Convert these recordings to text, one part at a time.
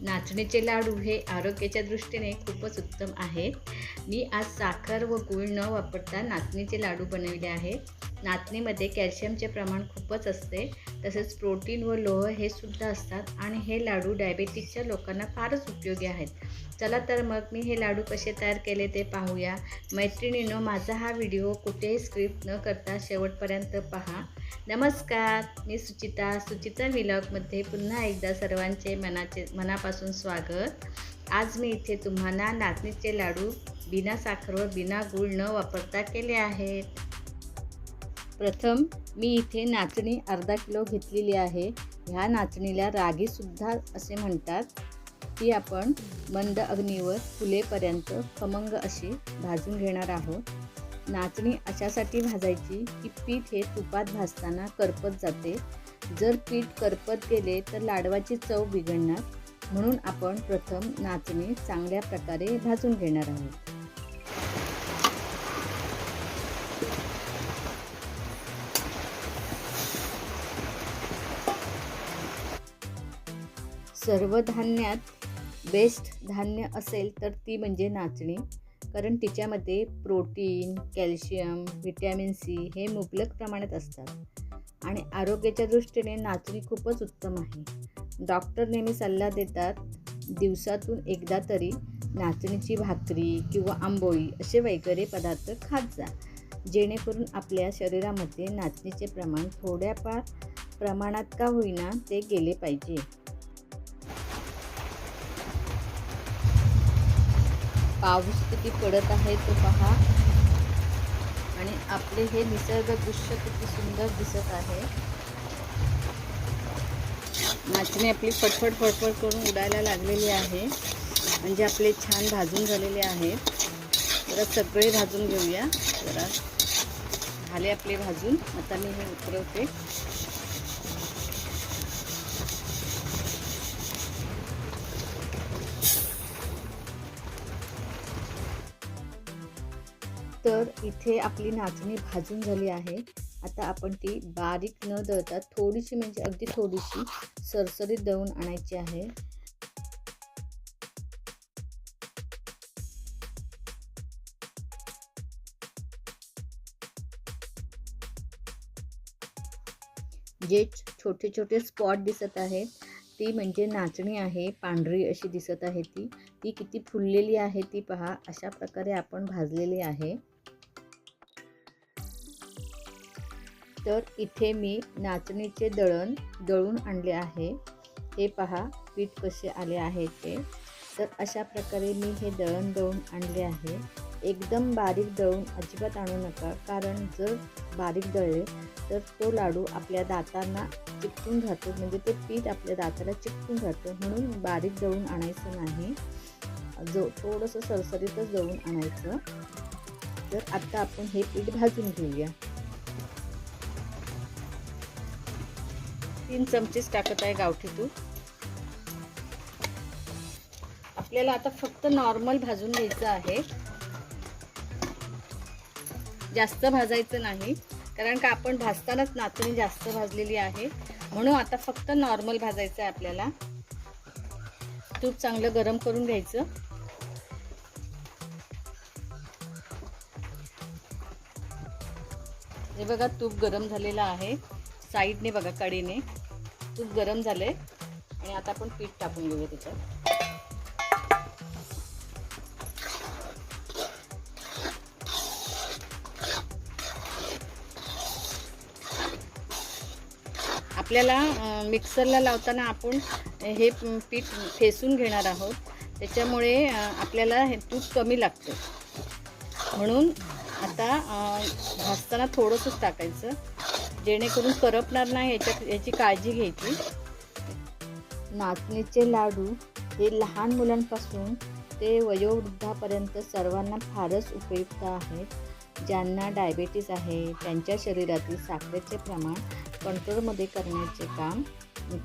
नाचणीचे लाडू हे आरोग्याच्या दृष्टीने खूपच उत्तम आहेत मी आज साखर व गूळ न वापरता नाचणीचे लाडू बनवले आहेत. नाचणीमध्ये कॅल्शियमचे प्रमाण खूपच असते. तसेच प्रोटीन व लोह हे सुद्धा असतात आणि हे लाडू डायबेटिसच्या लोकांना फारच उपयोगी आहेत. चला तर मग मी हे लाडू कसे तयार केले ते पाहूया. मैत्रिणीनं माझा हा व्हिडिओ कुठेही स्क्रिप्ट न करता शेवटपर्यंत पहा. नमस्कार मी सुचिता. सुचिता विलॉगमध्ये पुन्हा एकदा सर्वांचे मनाचे मनापासून स्वागत. आज मी इथे तुम्हाला नाचणीचे लाडू बिना साखर व बिना गूळ न वापरता केले आहेत. प्रथम मी इथे नाचणी अर्धा किलो घेतलेली आहे. ह्या नाचणीला रागीसुद्धा असे म्हणतात. ती आपण मंद अग्नीवर फुलेपर्यंत खमंग अशी भाजून घेणार आहोत. नाचणी अशासाठी भाजायची की पीठ हे तुपात भाजताना करपत जाते. जर पीठ करपत गेले तर लाडवाची चव बिघडणार. म्हणून आपण प्रथम नाचणी चांगल्या प्रकारे भाजून घेणार आहोत. सर्व धान्यात बेस्ट धान्य असेल तर ती म्हणजे नाचणी. कारण तिच्यामध्ये प्रोटीन कॅल्शियम व्हिटॅमिन सी हे मुबलक प्रमाणात असतात. आणि आरोग्याच्या दृष्टीने नाचणी खूपच उत्तम आहे. डॉक्टर नेहमी सल्ला देतात दिवसातून एकदा तरी नाचणीची भाकरी किंवा आंबोळी असे वगैरे पदार्थ खात जा. जेणेकरून आपल्या शरीरामध्ये नाचणीचे प्रमाण थोड्याफार प्रमाणात का होईना ते गेले पाहिजे. पाऊस किती पडत आहे तो पहा. आणि आपले हे निसर्ग दृश्य किती सुंदर दिसत आहे. नाचणी आपली फटफट फटफट करून उडायला लागलेली आहे. म्हणजे आपले छान भाजून झालेले आहेत जरा सगळे भाजून घेऊया. जरा झाले आपले भाजून. आता मी हे उतरवते तर इथे आपली नाचणी भाजून झाली आहे. आता आपण ती बारीक न दळता थोडीशी म्हणजे अगदी थोडीशी सरसरीत दळून आणायची आहे. जे छोटे छोटे स्पॉट दिसत आहेत ती म्हणजे नाचणी आहे पांढरी अशी दिसत आहे ती. ती किती फुललेली आहे ती पहा अशा प्रकारे आपण भाजलेली आहे. तर इथे मी नाचणीचे दळण दळून आणले आहे. हे पहा पीठ कसे आले आहे ते. तर अशा प्रकारे मी हे दळण दळून आणले आहे. एकदम बारीक दळून अजिबात आणू नका कारण जर बारीक दळले तर तो लाडू आपल्या दातांना चिकटून जातो म्हणजे ते पीठ आपल्या दाताला चिकटून राहतं. म्हणून बारीक दळून आणायचं नाही. जो थोडंसं सरसरीतच दळून आणायचं. तर आत्ता आपण हे पीठ भाजून घेऊया. तीन चमचेच टाकत आहे गावठी तूप आपल्याला आता फक्त नॉर्मल भाजून घ्यायचं आहे. जास्त भाजायचं नाही कारण का आपण भाजतानाच नाचणी जास्त भाजलेली आहे. म्हणून आता फक्त नॉर्मल भाजायचं आहे आपल्याला. तूप चांगलं गरम करून घ्यायचं. हे बघा तूप गरम झालेलं आहे. साईडने बघा कडीने तूप गरम झालं आहे आणि आता आपण पीठ टाकून घेऊया त्याच्यात आपल्याला मिक्सरला लावताना आपण हे पीठ फेसून घेणार आहोत. त्याच्यामुळे आपल्याला हे तूप कमी लागतं. म्हणून आता भाजताना थोडंसंच टाकायचं. जेणेकरून करपणार नाही याच्या याची काळजी घ्यायची. नाचणीचे लाडू हे लहान मुलांपासून ते वयोवृद्धापर्यंत सर्वांना फारच उपयुक्त आहेत. ज्यांना डायबेटीस आहे त्यांच्या शरीरातील साखरेचे प्रमाण कंट्रोलमध्ये करण्याचे काम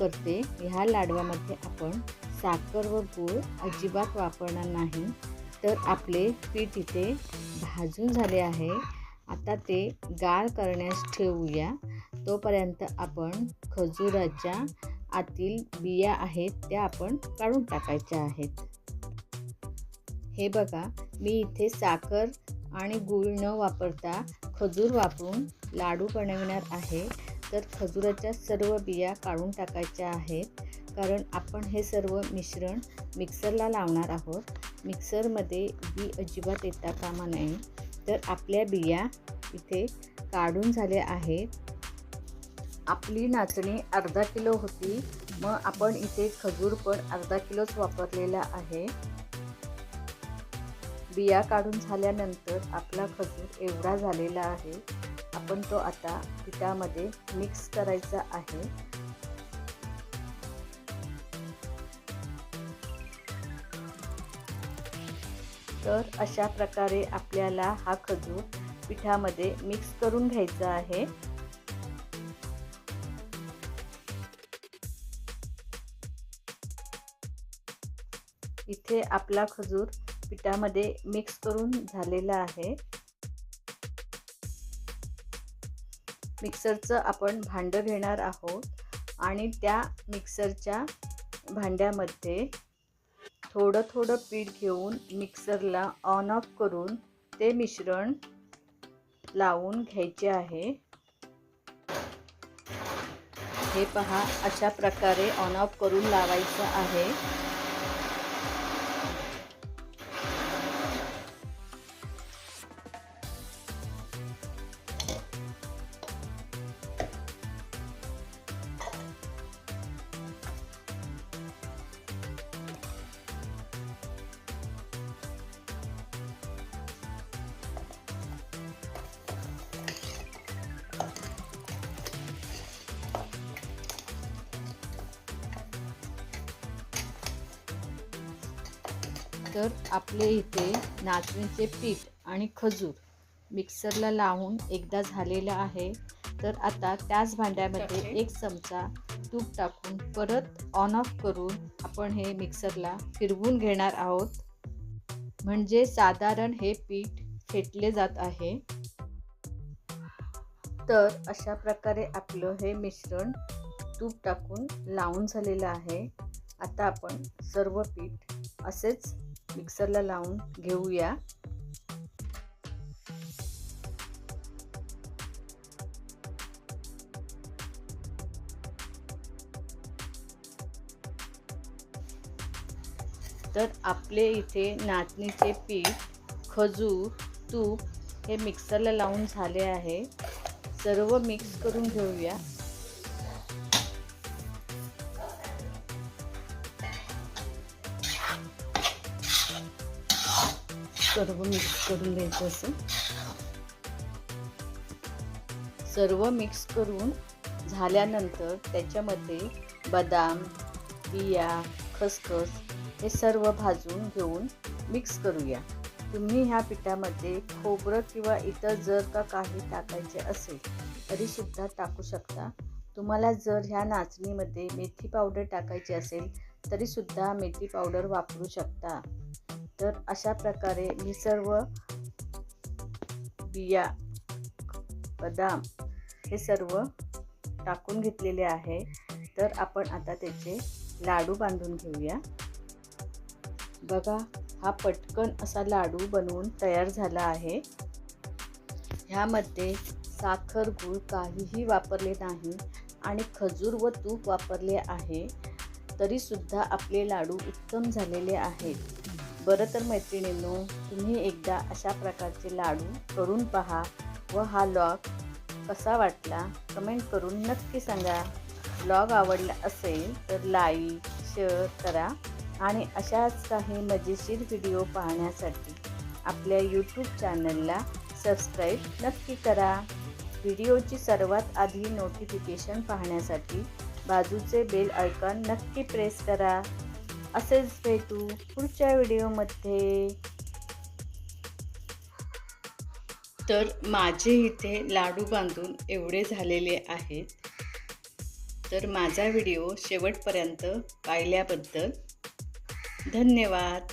करते. ह्या लाडवामध्ये आपण साखर व गूळ अजिबात वापरणार नाही. तर आपले पीठ इथे भाजून झाले आहे. आता ते गाळ करण्यास ठेवूया. तोपर्यंत आपण खजुराच्या आतील बिया आहेत त्या आपण काढून टाकायच्या आहेत. हे बघा मी इथे साखर आणि गूळ न वापरता खजूर वापरून लाडू बनवणार आहे. तर खजुराच्या सर्व बिया काढून टाकायच्या आहेत. कारण आपण हे सर्व मिश्रण मिक्सरला लावणार आहोत. मिक्सरमध्ये बी अजिबात येता कामा नये. तर आपल्या बिया इथे काढून झाल्या आहेत. आपली नाचणी अर्धा किलो होती. मग आपण इथे खजूर पण अर्धा किलोच वापरलेला आहे. बिया काढून झाल्यानंतर आपला खजूर एवढा झालेला आहे. आपण तो आता पिठामध्ये मिक्स करायचा आहे. तर अशा प्रकारे आपल्याला हा खजूर पिठामध्ये मिक्स करून घ्यायचा आहे. इथे आपला खजूर पिठामध्ये मिक्स करून झालेला आहे. मिक्सरचं आपण भांडं घेणार आहोत आणि त्या मिक्सरच्या भांड्यामध्ये थोडं थोडं पीठ घेऊन मिक्सरला ऑन ऑफ करून ते मिश्रण लावून घ्यायचे आहे. हे पहा अशा प्रकारे ऑन ऑफ करून लावायचं आहे. तर आपले इथे नाचणीचे पीठ आणि खजूर मिक्सरला लावून एकदा झालेलं आहे. तर आता त्याच भांड्यामध्ये एक चमचा तूप टाकून परत ऑन ऑफ करून आपण हे मिक्सरला फिरवून घेणार आहोत. म्हणजे साधारण हे पीठ फेटले जात आहे. तर अशा प्रकारे आपलं हे मिश्रण तूप टाकून लावून झालेलं आहे. आता आपण सर्व पीठ असेच मिक्सरला लावून घेऊया. तर आपले इथे नाचणीचे पीठ खजूर तूप हे मिक्सरला लावून झाले आहे. सर्व मिक्स करून घेऊया. सर्व मिक्स करून घ्यायचं असं सर्व मिक्स करून झाल्यानंतर त्याच्यामध्ये बदाम बिया खसखस हे सर्व भाजून घेऊन मिक्स करूया. तुम्ही ह्या पिठामध्ये खोबरं किंवा इतर जर का काही टाकायचे असेल तरीसुद्धा टाकू शकता. तुम्हाला जर ह्या नाचणीमध्ये मेथी पावडर टाकायची असेल तरीसुद्धा मेथी पावडर वापरू शकता. तर अशा प्रकारे मी सर्व बिया बदाम हे सर्व टाकून घेतलेले आहे. तर आपण आता त्याचे लाडू बांधून घेऊया. बघा हा पटकन असा लाडू बनवून तयार झाला आहे. ह्यामध्ये साखर गूळ काहीही वापरले नाही आणि खजूर व तूप वापरले आहे. तरीसुद्धा आपले लाडू उत्तम झालेले आहेत. बरं तर मैत्रिणींनो तुम्ही एकदा अशा प्रकारचे लाडू करून पहा व हा लॉग कसा वाटला कमेंट करून नक्की सांगा. ब्लॉग आवडला असेल तर लाईक शेअर करा आणि अशाच काही मजेशीर व्हिडिओ पाहण्यासाठी आपल्या यूट्यूब चॅनलला सबस्क्राईब नक्की करा. व्हिडिओची सर्वात आधी नोटिफिकेशन पाहण्यासाठी बाजूचे बेल आयकॉन नक्की प्रेस करा. असेच भेटू पुढच्या व्हिडिओमध्ये. तर माझे इथे लाडू बांधून एवढे झालेले आहेत. तर माझा व्हिडिओ शेवटपर्यंत पाहिल्याबद्दल धन्यवाद.